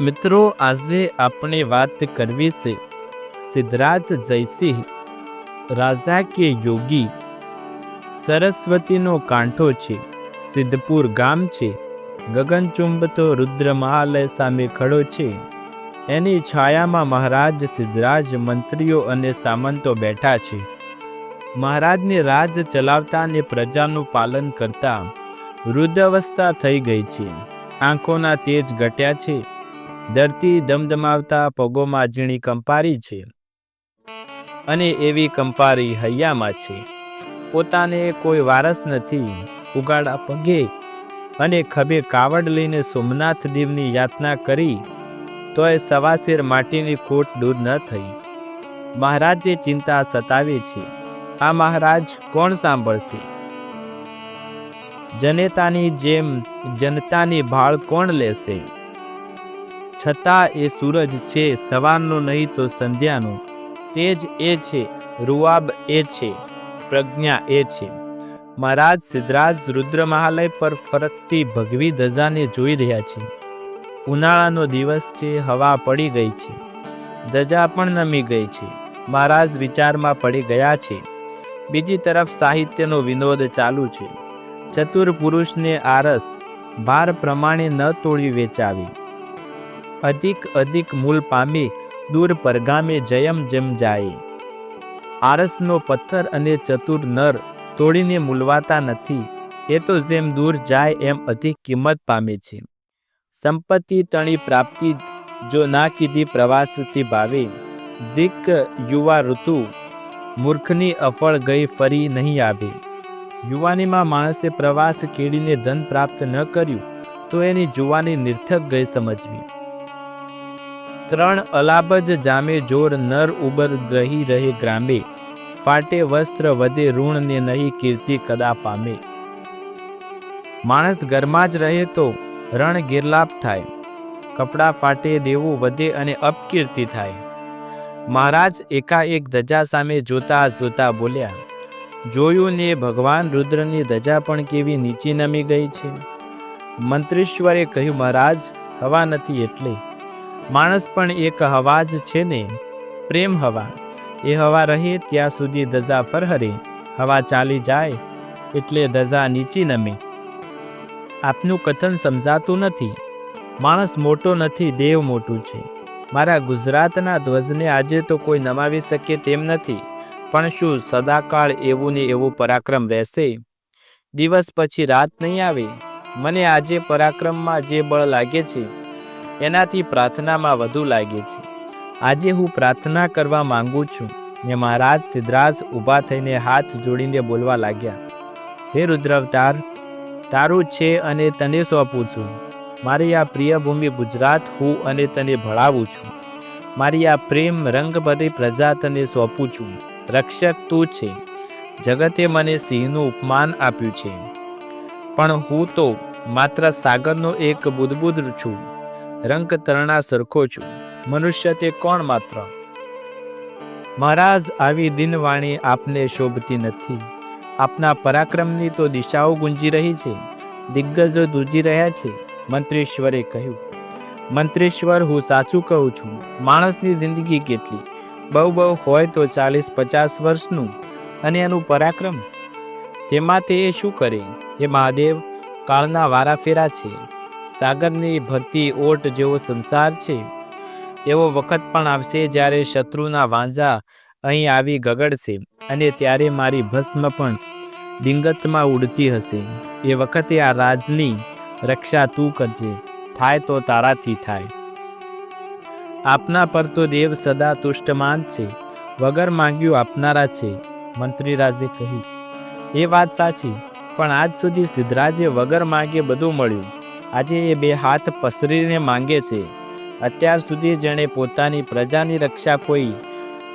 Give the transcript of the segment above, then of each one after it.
મિત્રો, આજે આપણે વાત કરવી છે સિદ્ધરાજ જયસિંહ, રાજા કે યોગી? સરસ્વતીનો કાંઠો છે, સિદ્ધપુર ગામ છે ગગનચુંબતો રુદ્ર મહાલય સામે ખડો છે. એની છાયામાં મહારાજ સિદ્ધરાજ મંત્રીઓ અને સામંતો બેઠા છે. મહારાજને રાજ ચલાવતા અને પ્રજાનું પાલન કરતા વૃદ્ધાવસ્થા થઈ ગઈ છે. આંખોના તેજ ઘટ્યા છે. ધરતી ધમધમાવતા પગોમાં ઝીણી કંપારી છે અને એવી કંપારી હૈયામાં છે. પોતાને કોઈ વારસ નથી. ઉગાડા પગે અને ખભે કાવડ લઈને સોમનાથ દેવની યાતના કરી તોય સવાસેર માટીની ખોટ દૂર ન થઈ. મહારાજે ચિંતા સતાવે છે. આ મહારાજ કોણ સાંભળશે? જનેતાની જેમ જનતાની ભાળ કોણ લેશે? છતાં એ સૂરજ છે સવારનો નહીં તો સંધ્યાનો. તેજ એ છે, રૂઆબ એ છે, પ્રજ્ઞા એ છે. મહારાજ સિદ્ધરાજ રુદ્ર મહાલય પર ફરકતી ભગવી ધજાને જોઈ રહ્યા છે. ઉનાળાનો દિવસ છે, હવા પડી ગઈ છે. ધજા પણ નમી ગઈ છે. મહારાજ વિચારમાં પડી ગયા છે. બીજી તરફ સાહિત્યનો વિનોદ ચાલુ છે. ચતુર પુરુષને આરસ, ભાર પ્રમાણે ન તોડી વેચાવી. અધિક અધિક મૂલ પામી દૂર પરગામે જયમ જેમ જાય. આરસનો પથ્થર અને ચતુર નર તોડીને મૂલવાતા નથી. એ તો જેમ દૂર જાય એમ અધિક કિંમત પામે છે. સંપત્તિ તણી પ્રાપ્તિ જો ના કીધી પ્રવાસથી ભાવે. દિક યુવા ઋતુ મૂર્ખની અફળ ગઈ ફરી નહીં આવે. યુવાનીમાં માણસે પ્રવાસ કેળીને ધન પ્રાપ્ત ન કર્યું તો એની જુવાની નિર્થક ગઈ સમજવી. ત્રણ અલાબજ જામે જોર નર ઉબર રહી રહે ગ્રામે. ફાટે વસ્ત્ર વધે ઋણ ને નહીં કીર્તિ કદા પામે. માણસ ઘરમાં જ રહે તો રણ ગેરલાપ થાય. કપડાં ફાટે દેવું વધે અને અપકીર્તિ થાય. મહારાજ એકાએક ધજા સામે જોતા જોતા બોલ્યા, જોયું ને ભગવાન રુદ્રની ધજા પણ કેવી નીચી નમી ગઈ છે. મંત્રીશ્વરે કહ્યું, મહારાજ, હવા નથી એટલે. માણસ પણ એક હવા જ છે ને? પ્રેમ હવા. એ હવા રહે ત્યાં સુધી ધજા ફરહરે. હવા ચાલી જાય, એટલે ધજા નીચી નમે. આપનું કથન સમજાતું નથી. માણસ મોટો નથી, દેવ મોટું છે. મારા ગુજરાતના ધ્વજને આજે તો કોઈ નમાવી શકે તેમ નથી. પણ શું સદાકાળ એવું ને એવું પરાક્રમ રહેશે? દિવસ પછી રાત નહીં આવે. મને આજે પરાક્રમમાં જે બળ લાગે છે એનાથી પ્રાર્થનામાં વધુ લાગે છે. આજે હું પ્રાર્થના કરવા માંગુ છું, ને મહારાજ સિદ્ધરાજ ઊભા થઈને હાથ જોડીને બોલવા લાગ્યા. હે રુદ્રવતાર, તારું છે અને તને સોંપું છું. મારી આ પ્રિય ભૂમિ ગુજરાત હું અને તને ભળાવું છું. મારી આ પ્રેમ રંગભરી પ્રજા તને સોંપું છું. રક્ષક તું છે. જગતે મને સિંહનું ઉપમાન આપ્યું છે. પણ હું તો માત્ર સાગરનો એક બુદબુદ છું. રંગ તરણા સરખો છું. મનુષ્ય તે કોણ માત્ર? મહારાજ, આવી દિનવાણી આપને શોભતી નથી. આપના પરાક્રમની તો દિશાઓ ગુંજી રહી છે. દિગ્ગજો દૂજી રહ્યા છે, મંત્રીશ્વરે કહ્યું. મંત્રીશ્વર, હું સાચું કહું છું, માણસની જિંદગી કેટલી? બહુ બહુ હોય તો ચાલીસ પચાસ વર્ષનું. અને એનું પરાક્રમ? તેમાં તે શું કરે? એ મહાદેવ, કાળના વારાફેરા છે. સાગરની ભરતી ઓટ જેવો સંસાર છે. એવો વખત પણ આવશે જ્યારે શત્રુના વાંઝા અહીં આવી ગગડશે અને ત્યારે મારી ભસ્મ પણ ડિંગતમાં ઉડતી હશે. એ વખતે આ રાજની રક્ષા તું કરજે, થાય તો તારાથી થાય. આપના પર તો દેવ સદા તુષ્ટમાન છે, વગર માંગ્યું આપનારા છે, મંત્રીરાજે કહ્યું. એ વાત સાચી, પણ આજ સુધી સિદ્ધરાજે વગર માગે બધું મળ્યું. આજે એ બે હાથ પસરીને માંગે છે. અત્યાર સુધી જેણે પોતાની પ્રજાની રક્ષા કોઈ,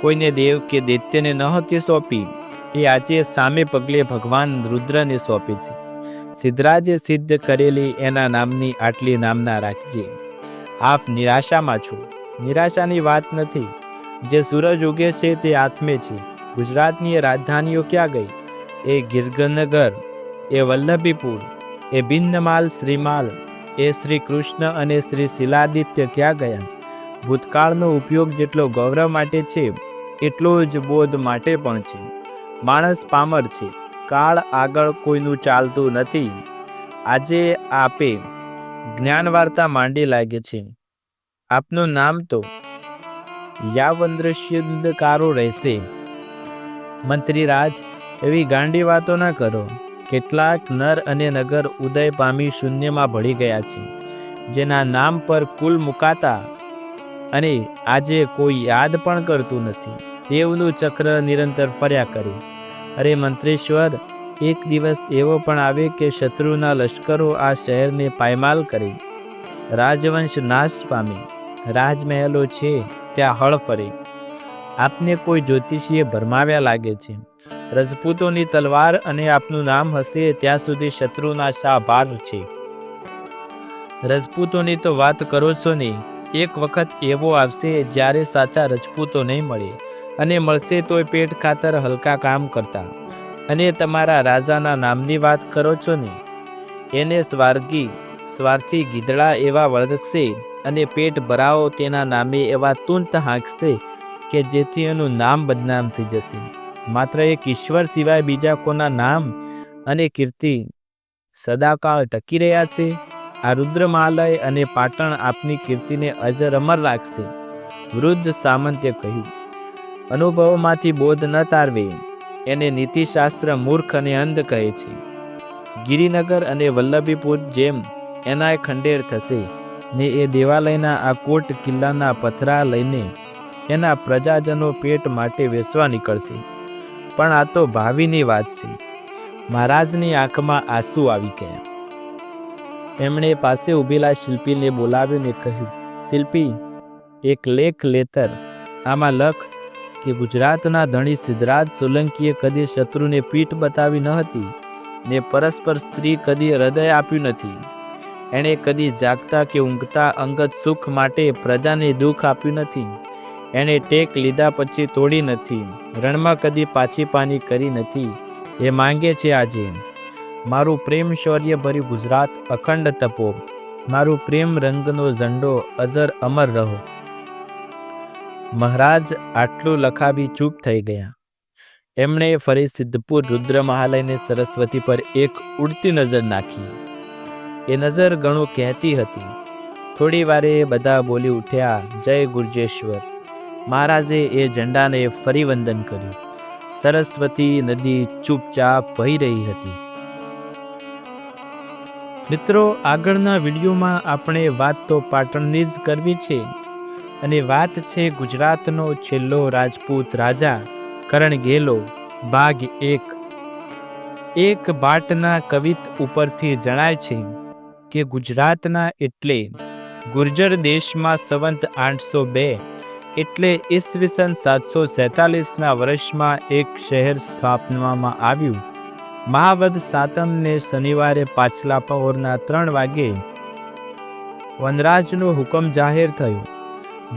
કોઈને દેવ કે દૈત્યને નહોતી સોંપી, એ આજે સામે પગલે ભગવાન રુદ્રને સોંપે છે. સિદ્ધરાજે સિદ્ધ કરેલી એના નામની આટલી નામના રાખજે. આપ નિરાશામાં છો. નિરાશાની વાત નથી. જે સૂરજ ઉગે છે તે આત્મે છે. ગુજરાતની રાજધાનીઓ ક્યાં ગઈ? એ ગિરગનગર, એ વલ્લભીપુર, એ બિન્નમાલ શ્રીમાલ એ શ્રી કૃષ્ણ અને શ્રી શિલાદિત્ય ક્યાં ગયા? ભૂતકાળનો ઉપયોગ જેટલો ગૌરવ માટે છે, એટલો જ બોધ માટે પણ છે. માણસ પામર છે, કાળ આગળ કોઈનું ચાલતું નથી. આજે આપે જ્ઞાન વાર્તા માંડી લાગે છે. આપનું નામ તો યાવંદ્રશ્યંદકારો રહેશે. મંત્રીરાજ, એવી ગાંડી વાતો ન કરો. કેટલાક નર અને નગર ઉદય પામી શૂન્યમાં ભળી ગયા છે. જેના નામ પર કુલ મુકાતા અને આજે કોઈ યાદ પણ કરતું નથી. દેવનું ચક્ર નિરંતર ફર્યા કરે. અરે મંત્રેશ્વર, એક દિવસ એવો પણ આવે કે શત્રુના લશ્કરો આ શહેરને પાયમાલ કરે. રાજવંશ નાશ પામે. રાજમહેલો છે, ત્યાં હળ ફરે. આપને કોઈ જ્યોતિષીએ ભરમાવ્યા લાગે છે. રજપૂતોની તલવાર અને આપનું નામ હશે ત્યાં સુધી શત્રુના શા ભાર છે. રજપૂતોની તો વાત કરો છો નહીં એક વખત એવો આવશે જ્યારે સાચા રજપૂતો નહીં મળે અને મળશે તોય પેટ ખાતર હલકા કામ કરતા. અને તમારા રાજાના નામની વાત કરો છો ને, એને સ્વાર્ગી, સ્વાર્થી ગીધડા એવા વળગશે અને પેટ ભરાવો તેના નામે એવા તુંત હાંકશે કે જેથી એનું નામ બદનામ થઈ જશે. માત્ર એક ઈશ્વર સિવાય બીજા કોના નામ અને કીર્તિ સદાકાળ ટકી રહ્યા છે? આ રુદ્રમાલય અને પાટણ આપની કીર્તિને અજર અમર રાખશે, વૃદ્ધ સામંત્ય કહ્યું. અનુભવોમાંથી બોધ ન તારવે, એને નીતિશાસ્ત્ર મૂર્ખ અને અંધ કહે છે. ગિરિનગર અને વલ્લભીપુર જેમ એના ખંડેર થશે, ને એ દેવાલયના આ કોટ કિલ્લાના પથરા લઈને એના પ્રજાજનો પેટ માટે વેચવા નીકળશે. પણ આ તો ભાવિની વાત છે. મહારાજની આંખમાં આંસુ આવી ગયા. એમણે પાસે ઊભેલા શિલ્પીને બોલાવીને કહ્યું, શિલ્પી, એક લેખ લેતર. આમાં લખ કે ગુજરાતના ધણી સિદ્ધરાજ સોલંકીએ કદી શત્રુને પીઠ બતાવી ન હતી ને પરસ્પર સ્ત્રી કદી હૃદય આપ્યું નથી. એણે કદી જાગતા કે ઊંઘતા અંગત સુખ માટે પ્રજાને દુઃખ આપ્યું નથી. એણે ટેક લીધા પછી તોડી નથી, રણમાં કદી પાછી પાની કરી નથી. એ માંગે છે આજે. મારું પ્રેમ શૌર્ય ભર્યું ગુજરાત અખંડ તપો. મારું પ્રેમ રંગનો ઝંડો અજર અમર રહો. મહારાજ આટલું લખાવી ચૂપ થઈ ગયા. એમણે ફરી સિદ્ધપુર રુદ્ર મહાલયને સરસ્વતી પર એક ઉડતી નજર નાખી. એ નજર ઘણું કહેતી હતી. થોડી વારે બધા બોલી ઉઠ્યા, જય ગુર્જેશ્વર. મહારાજે એ ઝંડાને ફરી વંદન કર્યું. સરસ્વતી નદી ચૂપચાપ વહી રહી હતી. મિત્રો, આગળના વિડીયોમાં આપણે વાત તો પાટણની જ કરવી છે અને વાત છે ગુજરાતનો છેલ્લો રાજપૂત રાજા કરણ ગેલો ભાગ એક. એક બાટના કવિત ઉપરથી જણાય છે કે ગુજરાતના એટલે ગુર્જર દેશમાં સંવંત આઠસો બે એટલે ઈસવીસન સાતસો સેતાલીસના વર્ષમાં એક શહેર સ્થાપવામાં આવ્યું. મહાવદ સાતમને શનિવારે પાછલા પહોરના ત્રણ વાગે વનરાજનો હુકમ જાહેર થયો.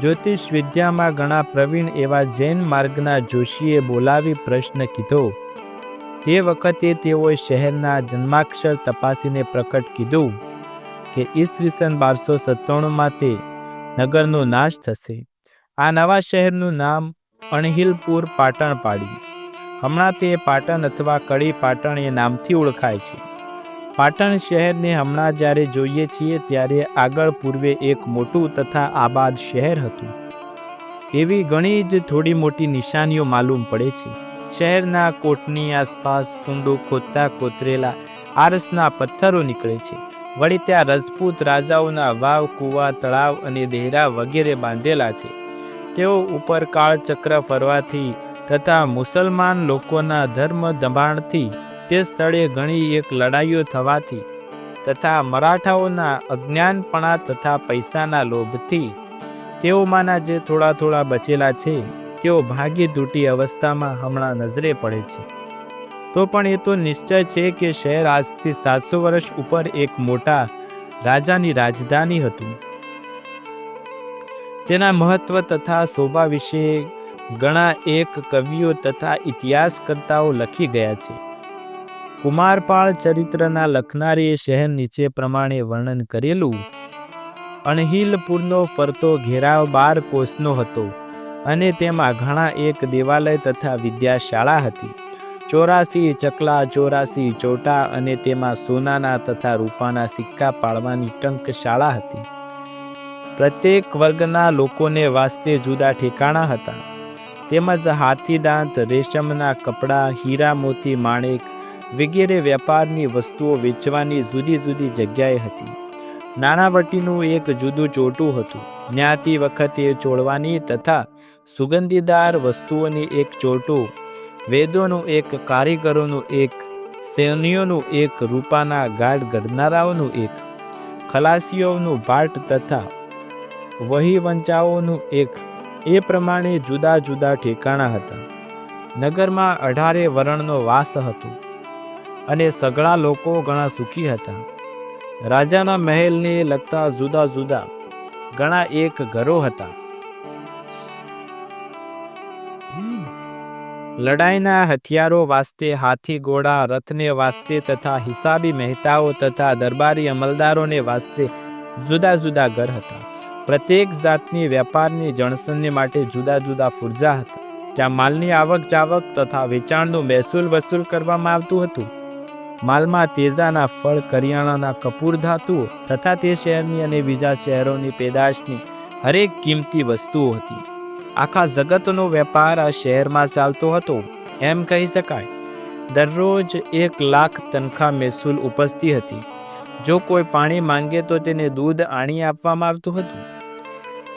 જ્યોતિષ વિદ્યામાં ઘણા પ્રવીણ એવા જૈન માર્ગના જોશીએ બોલાવી પ્રશ્ન કીધો. તે વખતે તેઓએ શહેરના જન્માક્ષર તપાસીને પ્રકટ કીધું કે ઈસવીસન બારસો સત્તાણુંમાં તે નગરનો નાશ થશે. આ નવા શહેરનું નામ અણહિલપુર પાટણ પાડ્યું. હમણાં તે પાટણ અથવા કડી પાટણ એ નામથી ઓળખાય છે. પાટણ શહેરને હમણાં જ્યારે જોઈએ છીએ ત્યારે આગળ પૂર્વે એક મોટું તથા આબાદ શહેર હતું. એવી ઘણી જ થોડી મોટી નિશાનીઓ માલુમ પડે છે. શહેરના કોટની આસપાસ ઊંડું ખોદતા કોતરેલા આરસના પથ્થરો નીકળે છે. વળી ત્યાં રજપૂત રાજાઓના વાવ, કૂવા, તળાવ અને દેહરા વગેરે બાંધેલા છે. તેઓ ઉપર કાળચક્ર ફરવાથી તથા મુસલમાન લોકોના ધર્મ દબાણથી તે સ્થળે ઘણી એક લડાઈઓ થવાથી તથા મરાઠાઓના અજ્ઞાનપણા તથા પૈસાના લોભથી તેઓમાંના જે થોડા થોડા બચેલા છે, તેઓ ભાગી તૂટી અવસ્થામાં હમણાં નજરે પડે છે. તો પણ એ તો નિશ્ચય છે કે શહેર આજથી સાતસો વર્ષ ઉપર એક મોટા રાજાની રાજધાની હતું. તેના મહત્વ તથા શોભા વિશે ઘણા એક કવિઓ તથા ઇતિહાસકર્તાઓ લખી ગયા છે. કુમારપાળ ચરિત્રના લખનારીએ શહેર નીચે પ્રમાણે વર્ણન કરેલું, અણહિલપુરનો ફરતો ઘેરાવ બાર કોષનો હતો અને તેમાં ઘણા એક દેવાલય તથા વિદ્યાશાળા હતી. ચોરાસી ચકલા, ચોરાસી ચોટા અને તેમાં સોનાના તથા રૂપાના સિક્કા પાડવાની ટંકશાળા હતી. પ્રત્યેક વર્ગના લોકોને વાસ્તે જુદા ઠેકાણા હતા. તેમજ હાથીદાંત રેશમના કપડાં, હીરા મોતી, માણેક વગેરે વેપારની વસ્તુઓ વેચવાની જુદી જુદી જગ્યાએ હતી. નાણાવટીનું એક જુદું ચોટું હતું. જ્ઞાતિ વખતે ચોળવાની તથા સુગંધીદાર વસ્તુઓની એક ચોટું, વેદોનું એક, કારીગરોનું એક સૈન્યોનું એક, રૂપાના ગાઢ ગઢનારાઓનું એક, ખલાસીઓનું ભાટ તથા વહીવંચાઓનું એક, એ પ્રમાણે જુદા જુદા ઠેકાણા હતા. નગરમાં અઢારે વરણનો વાસ હતો અને સગળા લોકો ઘણા સુખી હતા. રાજાના મહેલને લગતા જુદા જુદા ઘણા એક ઘરો હતા. લડાઈના હથિયારો વાસ્તે, હાથી ઘોડા, રથને વાસ્તે તથા હિસાબી મહેતાઓ તથા દરબારી અમલદારોને વાસ્તે જુદા જુદા ઘર હતા. પ્રત્યેક જાતની વેપારની, જણસનને માટે જુદા જુદા ફુરજા હતા. ત્યાં માલની આવક જાવક તથા વેચાણનું મહેસૂલ વસૂલ કરવામાં આવતું હતું. માલમાં તેજાના ફળ, કરિયાણાના કપૂર ધાતુઓ તથા તે શહેરની અને બીજા શહેરોની પેદાશની હરેક કિંમતી વસ્તુઓ હતી. આખા જગતનો વેપાર આ શહેરમાં ચાલતો હતો, એમ કહી શકાય. દરરોજ એક લાખ તનખા મહેસૂલ ઉપજતી હતી. જો કોઈ પાણી માંગે તો તેને દૂધ આણી આપવામાં આવતું હતું.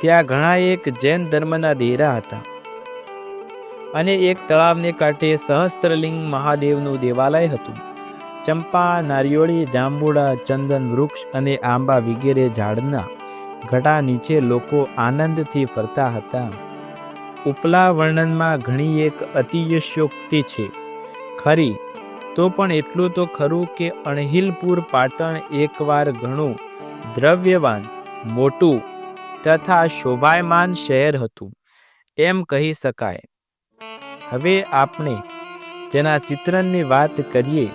ત્યાં ઘણા એક જૈન ધર્મના દેરા હતા. અને એક તળાવને કાંઠે સહસ્ત્રલિંગ મહાદેવનું દેવાલય હતું. ચંપા, નારિયોળી, જાંબુડા, ચંદન વૃક્ષ અને આંબા વગેરે ઝાડના ઘટા નીચે લોકો આનંદથી ફરતા હતા. ઉપલા વર્ણનમાં ઘણી એક અતિશયોક્તિ છે. ખરી, તો પણ એટલું તો ખરું કે અણહિલપુર પાટણ એકવાર ઘણું દ્રવ્યવાન, મોટું તથા શોભાયમાન શહેર હતું. એમ કહી શકાય. હવે આપણે તેના ચિત્રણની વાત કરીએ,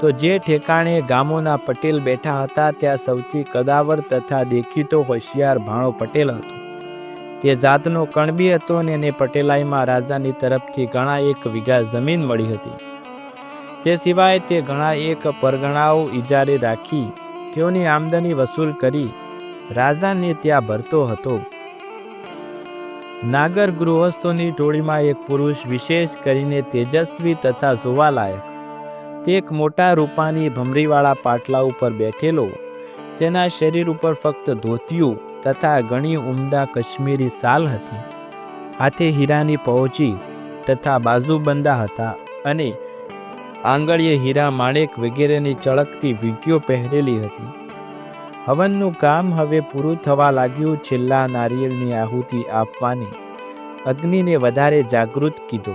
તો જે ઠેકાણે ગામોના પટેલ બેઠા હતા, ત્યાં સૌથી કદાવર તથા દેખીતો હોશિયાર ભાણો પટેલ હતો. તે જાતનો કણબી હતો ને એને પટેલાઈમાં રાજાની તરફથી ઘણા એક વીઘા જમીન મળી હતી. તે સિવાય તે ઘણા એક પરગણાઓ ઇજારે રાખી, તેઓની આમદની વસૂલ કરી રાજાને ત્યાં ભરતો હતો. નાગર ગૃહસ્થોની ટોળીમાં એક પુરુષ વિશેષ કરીને તેજસ્વી તથા જોવાલાયક. તે એક મોટા રૂપાની ભમરીવાળા પાટલા ઉપર બેઠેલો. તેના શરીર ઉપર ફક્ત ધોતિયું તથા ઘણી ઉમદા કશ્મીરી સાલ હતી. હાથે હીરાની પહોંચી તથા બાજુબંદા હતા અને આંગળીએ હીરા માણેક વગેરેની ચળકતી વીંટીઓ પહેરેલી હતી. હવનનું કામ હવે પૂરું થવા લાગ્યું છેલ્લા નારિયેળની આહુતિ આપવાની. અગ્નિને વધારે જાગૃત કીધો.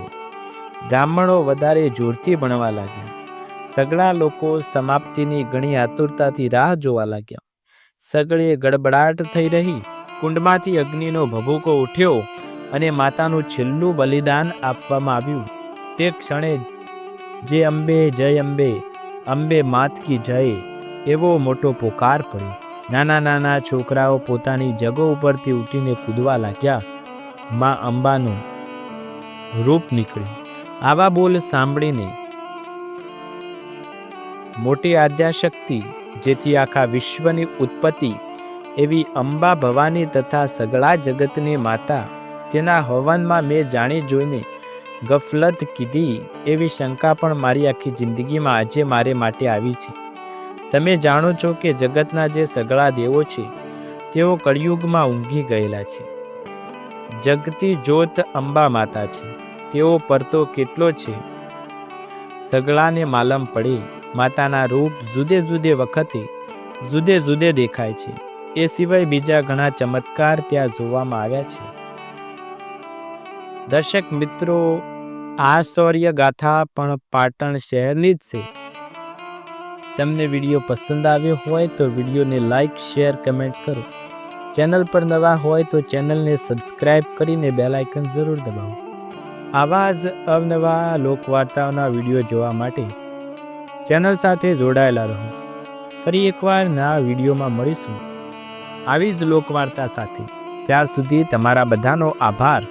બ્રાહ્મણો વધારે જોરથી ભણવા લાગ્યા. સગળા લોકો સમાપ્તિની ઘણી આતુરતાથી રાહ જોવા લાગ્યા. સગળે ગડબડાટ થઈ રહી, કુંડમાંથી અગ્નિનો ભભૂકો ઉઠ્યો અને માતાનું છેલ્લું બલિદાન આપવામાં આવ્યું. તે ક્ષણે જે અંબે જય અંબે અંબે માત કી જય, એવો મોટો પોકાર પડ્યો. નાના નાના છોકરાઓ પોતાની જગો ઉપરથી ઉઠીને કૂદવા લાગ્યા. માં અંબાનું રૂપ નીકળ્યું. આવા બોલ સાંભળીને મોટી આદ્યાશક્તિ, જેથી આખા વિશ્વની ઉત્પત્તિ, એવી અંબા ભવાની તથા સગળા જગતની માતા, તેના હવનમાં મેં જાણી જોઈને ગફલત કીધી, એવી શંકા પણ મારી આખી જિંદગીમાં આજે મારે માટે આવી છે. તમે જાણો છો કે જગતના જે સગળા દેવો છે, તેઓ કળિયુગમાં ઊંઘી ગયેલા છે. જગતી જ્યોત અંબા માતા છે. તેઓ પરતો કેટલો છે? સગળાને માલમ પડે, માતાના રૂપ જુદે જુદે વખતે, જુદે જુદે દેખાય છે. એ સિવાય બીજા ઘણા ચમત્કાર ત્યાં જોવામાં આવ્યા છે. દર્શક મિત્રો, આ શૌર્ય ગાથા પણ પાટણ શહેરની જ છે. તમને વીડિયો પસંદ આવ્યો હોય તો વિડીયોને લાઇક શેર, કમેન્ટ કરો. ચેનલ પર નવા હોય તો ચેનલને સબસ્ક્રાઇબ કરીને બેલાઇકન જરૂર દબાવો. આવા જ અવનવા લોકવાર્તાઓના વીડિયો જોવા માટે ચેનલ સાથે જોડાયેલા રહો. ફરી એકવાર નવા વિડીયોમાં મળીશું. આવી જ લોકવાર્તા સાથે. ત્યાં સુધી તમારા બધાનો આભાર.